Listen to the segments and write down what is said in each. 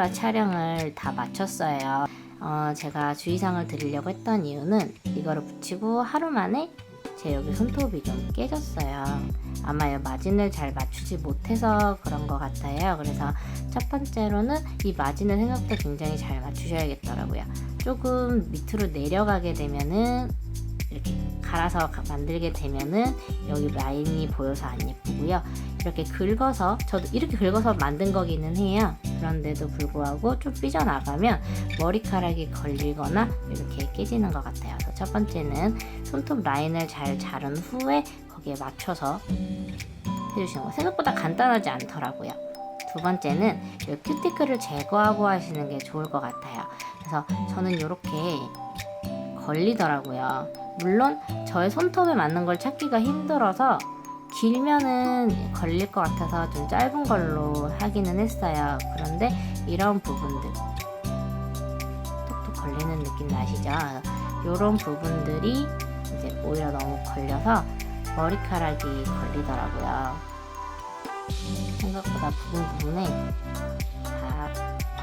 오호라 촬영을 다 마쳤어요. 어, 제가 주의사항을 드리려고 했던 이유는 이거를 붙이고 하루 만에 제 여기 손톱이 좀 깨졌어요. 아마 이 마진을 잘 맞추지 못해서 그런 것 같아요. 그래서 첫 번째로는 이 마진을 생각보다 굉장히 잘 맞추셔야겠더라고요. 조금 밑으로 내려가게 되면은 이렇게 갈아서 가- 만들게 되면은 여기 라인이 보여서 안 예쁘고요. 이렇게 긁어서 저도 이렇게 긁어서 만든 거기는 해요. 그런데도 불구하고 좀 삐져나가면 머리카락이 걸리거나 이렇게 깨지는 것 같아요. 그래서 첫 번째는 손톱 라인을 잘 자른 후에 거기에 맞춰서 해주시는 거 생각보다 간단하지 않더라고요. 두 번째는 이 큐티클을 제거하고 하시는 게 좋을 것 같아요. 그래서 저는 이렇게 걸리더라고요. 물론 저의 손톱에 맞는 걸 찾기가 힘들어서 길면은 걸릴 것 같아서 좀 짧은 걸로 하기는 했어요. 그런데 이런 부분들 톡톡 걸리는 느낌 나시죠? 이런 부분들이 이제 오히려 너무 걸려서 머리카락이 걸리더라고요. 생각보다 부분 부분에 다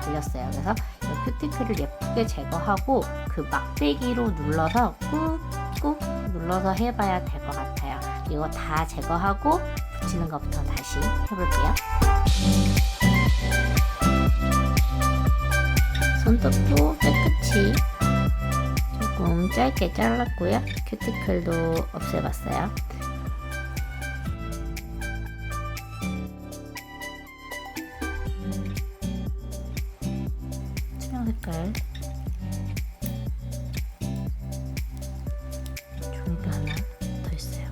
걸렸어요. 그래서 이 큐티클을 예쁘게 제거하고 그 막대기로 눌러서 꾹꾹 눌러서 해봐야 될 것 같아요. 이거 다 제거하고 붙이는 것부터 다시 해볼게요. 손톱도 깨끗이 조금 짧게 잘랐고요. 큐티클도 없애봤어요. 색깔 종이가 하나 더 있어요.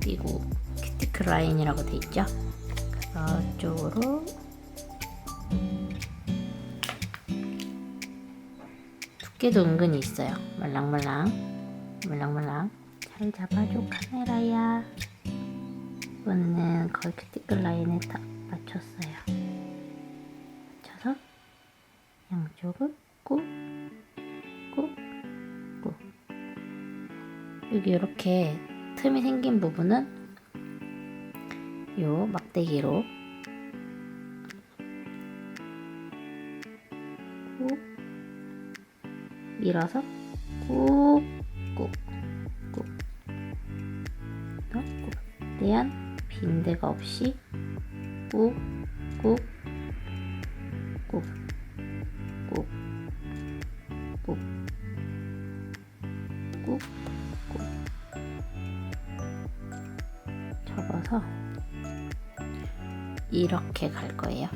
그리고 큐티클 라인이라고 돼 있죠. 그쪽으로 두께도 은근히 있어요. 말랑말랑, 말랑말랑. 잘 잡아줘 카메라야. 이거는 거의 큐티클 라인에 딱 맞췄어요. 양쪽을 꾹, 꾹, 꾹. 여기 이렇게 틈이 생긴 부분은 요 막대기로 꾹 밀어서 꾹, 꾹, 꾹. 대한 빈대가 없이 꾹, 꾹, 꾹, 꾹, 꾹, 꾹, 꾹. 접어서 이렇게 갈 거예요.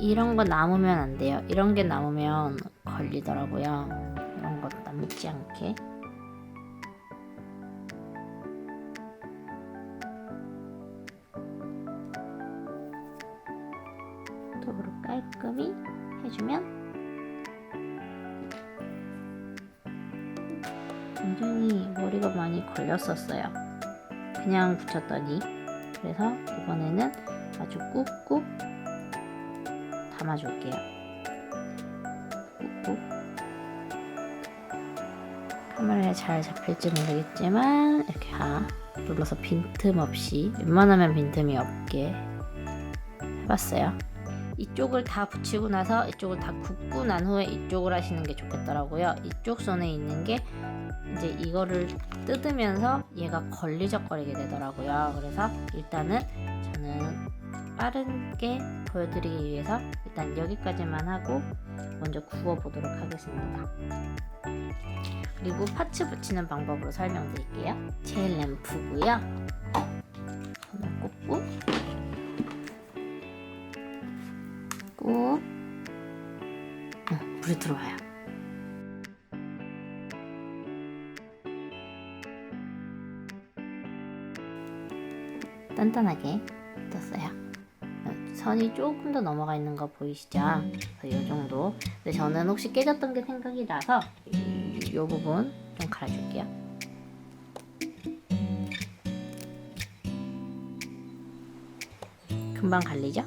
이런 거 남으면 안 돼요. 이런 게 남으면 걸리더라고요. 이런 거 남지 않게. 톱으로 깔끔히 해주면 굉장히 머리가 많이 걸렸었어요. 그냥 붙였더니 그래서 이번에는 아주 꾹꾹 담아줄게요. 꾹꾹. 카메라에 잘 잡힐지 모르겠지만 이렇게 하 눌러서 빈틈 없이 웬만하면 빈틈이 없게 해봤어요. 이쪽을 다 붙이고 나서 이쪽을 다 굽고 난 후에 이쪽을 하시는 게 좋겠더라고요. 이쪽 손에 있는 게 이제 이거를 뜯으면서 얘가 걸리적거리게 되더라고요. 그래서 일단은 저는 빠르게 보여드리기 위해서 일단 여기까지만 하고 먼저 구워 보도록 하겠습니다. 그리고 파츠 붙이는 방법으로 설명드릴게요. 제일 램프고요. 손을 꽂고 꾹 응, 불이 들어와요. 단단하게 떴어요. 선이 조금 더 넘어가 있는 거 보이시죠? 그래서 이 정도. 근데 저는 혹시 깨졌던 게 생각이 나서 이 부분 좀 갈아줄게요. 금방 갈리죠?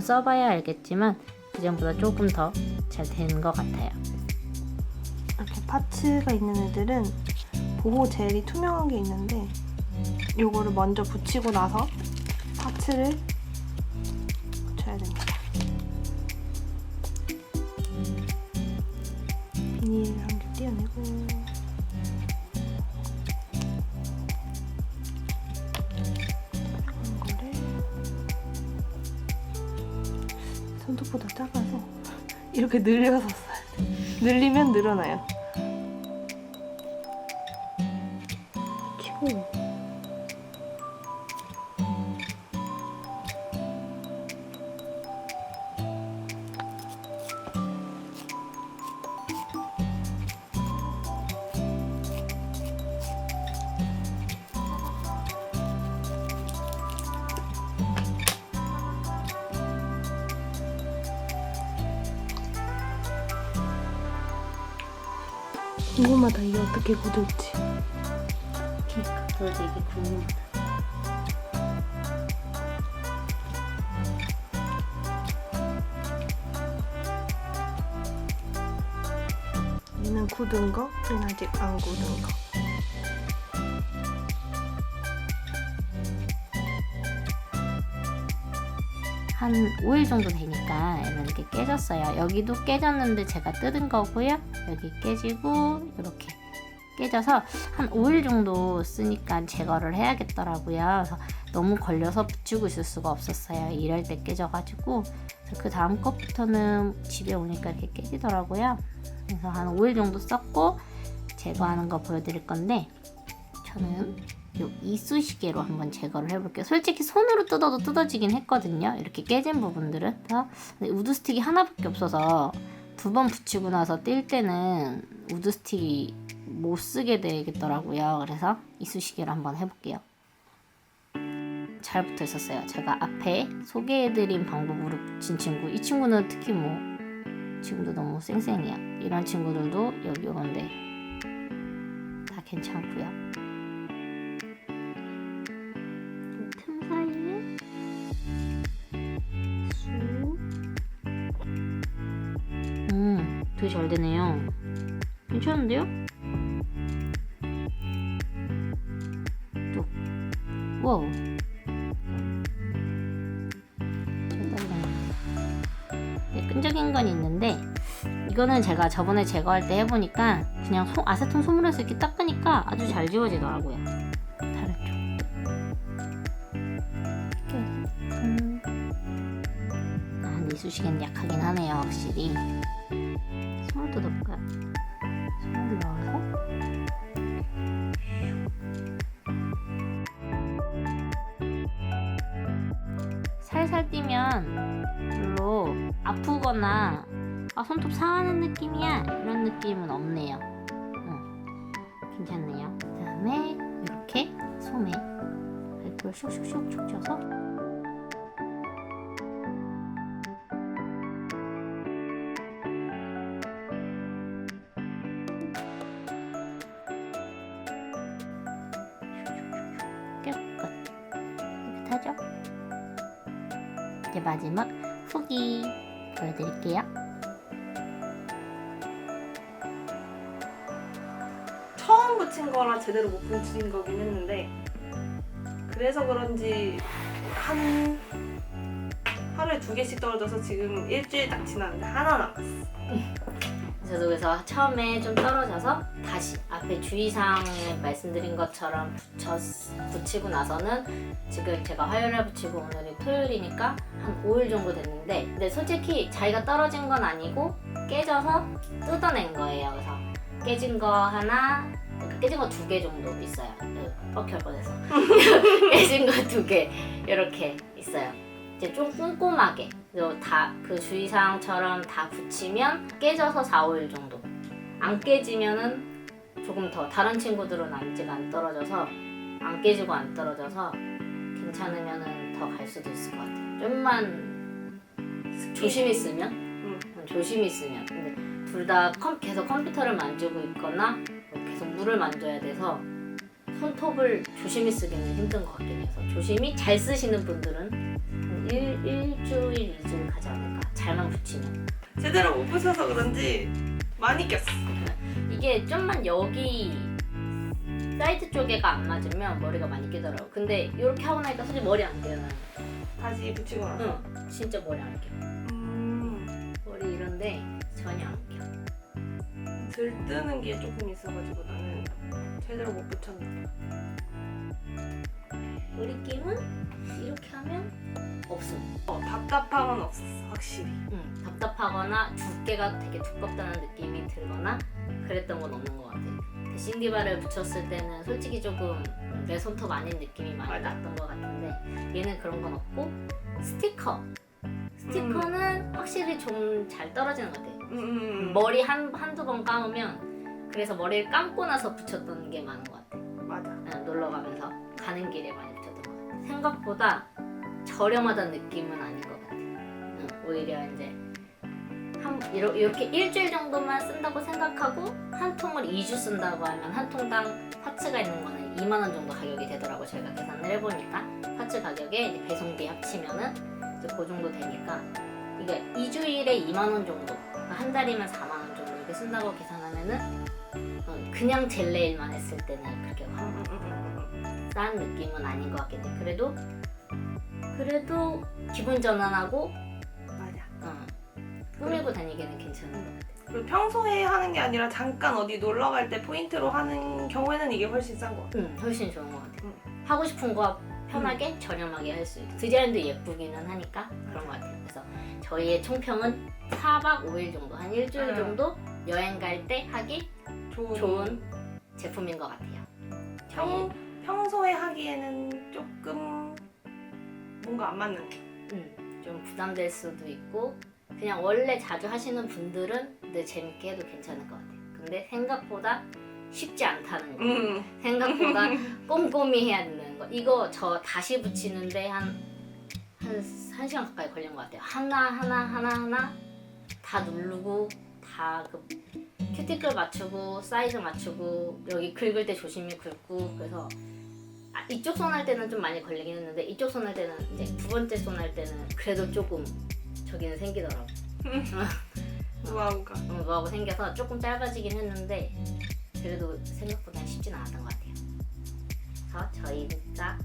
써봐야 알겠지만 그 이전보다 조금 더 잘 된 것 같아요. 이렇게 파츠가 있는 애들은 보호 젤이 투명한 게 있는데 이거를 먼저 붙이고 나서 파츠를 작아서 이렇게 늘려서 써야 돼. 늘리면 늘어나요. 키고 궁금하다 이게 어떻게 굳을지. 그러니까 저도 되게 궁금하다. 얘는 굳은 거, 얘는 아직 안 굳은 거. 한 5일 정도 되니까 이렇게 깨졌어요. 여기도 깨졌는데 제가 뜯은 거고요. 여기 깨지고 이렇게 깨져서 한 5일 정도 쓰니까 제거를 해야겠더라고요. 그래서 너무 걸려서 붙이고 있을 수가 없었어요. 일할 때 깨져가지고 그 다음 것부터는 집에 오니까 이렇게 깨지더라고요. 그래서 한 5일 정도 썼고 제거하는 거 보여드릴 건데 저는 요 이쑤시개로 한번 제거를 해볼게요. 솔직히 손으로 뜯어도 뜯어지긴 했거든요. 이렇게 깨진 부분들은. 근데 우드 스틱이 하나밖에 없어서 두 번 붙이고 나서 뗄 때는 우드 스틱이 못 쓰게 되겠더라고요. 그래서 이쑤시개로 한번 해볼게요. 잘 붙어 있었어요. 제가 앞에 소개해드린 방법으로 붙인 친구. 이 친구는 특히 뭐 지금도 너무 쌩쌩해요. 이런 친구들도 여기 오는데 다 괜찮고요. 괜찮은데요? 또, 와우. 네, 끈적인 건 있는데 이거는 제가 저번에 제거할 때 해보니까 그냥 소- 아세톤 소물에서 이렇게 닦으니까 아주 잘 지워지더라고요. 다른 쪽. 음. 아, 근데 이쑤시개는 약하긴 하네요, 확실히. 뛰면 별로 아프거나 아, 손톱 상하는 느낌이야 이런 느낌은 없네요. 응. 괜찮네요. 그 다음에 이렇게 솜에 발톱을 슉슉슉 쳐서 이제 마지막 후기 보여드릴게요. 처음 붙인 거라 제대로 못 붙인 거긴 했는데 그래서 그런지 한 하루에 두 개씩 떨어져서 지금 일주일 딱 지났는데 하나 남았어. 저도 그래서 처음에 좀 떨어져서 다시 앞에 주의사항에 말씀드린 것처럼 붙여, 붙이고 나서는 지금 제가 화요일에 붙이고 오늘이 토요일이니까 한 5일 정도 됐는데 근데 솔직히 자기가 떨어진 건 아니고 깨져서 뜯어낸 거예요. 그래서 깨진 거 하나 그러니까 깨진 거 두 개 정도 있어요. 그, 뻑할 뻔해서 깨진 거 두 개 이렇게 있어요. 이제 좀 꼼꼼하게 다그 주의사항처럼 다 붙이면 깨져서 4, 5일 정도. 안 깨지면은 조금 더 다른 친구들은 아직 안 떨어져서 안 깨지고 안 떨어져서 괜찮으면은 더 갈 수도 있을 것 같아요. 좀만 조심히 쓰면? 응. 조심히 쓰면. 근데 둘 다 계속 컴퓨터를 만지고 있거나 뭐 계속 물을 만져야 돼서 손톱을 조심히 쓰기는 힘든 것 같긴 해서 조심히 잘 쓰시는 분들은 한 일, 일주일, 이주일 가지 않을까 잘만 붙이면 제대로 못 붙여서 그런지 많이 꼈어. 이게 좀만 여기 사이드 쪽에가 안 맞으면 머리가 많이 끼더라고 근데 이렇게 하고 나니까 솔직히 머리 안 끼어요 나는. 다시 붙이고 나서. 응 진짜 머리 안 끼어 음, 머리 이런데 전혀 안 끼어 들뜨는 게 조금 있어가지고 나는 제대로 못 붙였나. 머리낌은 이렇게 하면 없음 어, 답답함은 없었어, 확실히. 응, 답답하거나 두께가 되게 두껍다는 느낌이 들거나 그랬던 건 없는 것 같아. 신디바를 붙였을 때는 솔직히 조금 내 손톱 아닌 느낌이 많이 맞아. 났던 것 같은데 얘는 그런 건 없고 스티커 스티커는 확실히 좀 잘 떨어지는 것 같아. 음, 음, 음. 머리 한, 한두 번 감으면 그래서 머리를 감고 나서 붙였던 게 많은 것 같아. 맞아. 그냥 놀러 가면서 가는 길에 많이. 생각보다 저렴하다는 느낌은 아닌 것 같아. 응, 오히려 이제 한 이렇게 일주일 정도만 쓴다고 생각하고 한 통을 2주 쓴다고 하면 한 통당 파츠가 있는 거는 2만 원 정도 가격이 되더라고 저희가 계산을 해보니까 파츠 가격에 배송비 합치면은 이제 그 정도 되니까 이게 2주일에 2만 원 정도 그러니까 한 달이면 4만 원 정도 이렇게 쓴다고 계산하면은 어, 그냥 젤네일만 했을 때는 그렇게 확 음, 음, 음, 음. 싼 느낌은 아닌 것 같긴 해. 그래도 그래도 기분 전환하고 맞아. 어, 꾸미고 다니기는 괜찮은 것 같아. 그리고 평소에 하는 게 아니라 잠깐 어디 놀러 갈 때 포인트로 하는 경우에는 이게 훨씬 싼거 같아. 응, 훨씬 좋은 것 같아. 응. 하고 싶은 거 편하게 저렴하게 할 수 있고 디자인도 예쁘기는 하니까 그런 것 같아요. 그래서 저희의 총평은 4박 5일 정도, 한 일주일 응. 정도 여행 갈 때 하기 좋은. 좋은 제품인 것 같아요. 평, 저희 평 소에 하기에는 조금 뭔가 안 맞는 게. 음, 좀 부담될 수도 있고 그냥 원래 자주 하시는 분들은 근데 재밌게 해도 괜찮을 것 같아요. 근데 생각보다 쉽지 않다는 거. 음. 생각보다 꼼꼼히 해야 되는 거. 이거 저 다시 붙이는데 한, 한, 한 시간 가까이 걸린 것 같아요. 하나, 하나, 하나, 하나 다 누르고 다 그 큐티클 맞추고 사이즈 맞추고 여기 긁을 때 조심히 긁고 그래서 아, 이쪽 손 할 때는 좀 많이 걸리긴 했는데 이쪽 손 할 때는 이제 두 번째 손 할 때는 그래도 조금 저기는 생기더라고. 노하우가. 어, 뭐하고 생겨서 조금 짧아지긴 했는데 그래도 생각보다 쉽진 않았던 것 같아요. 그래서 저희가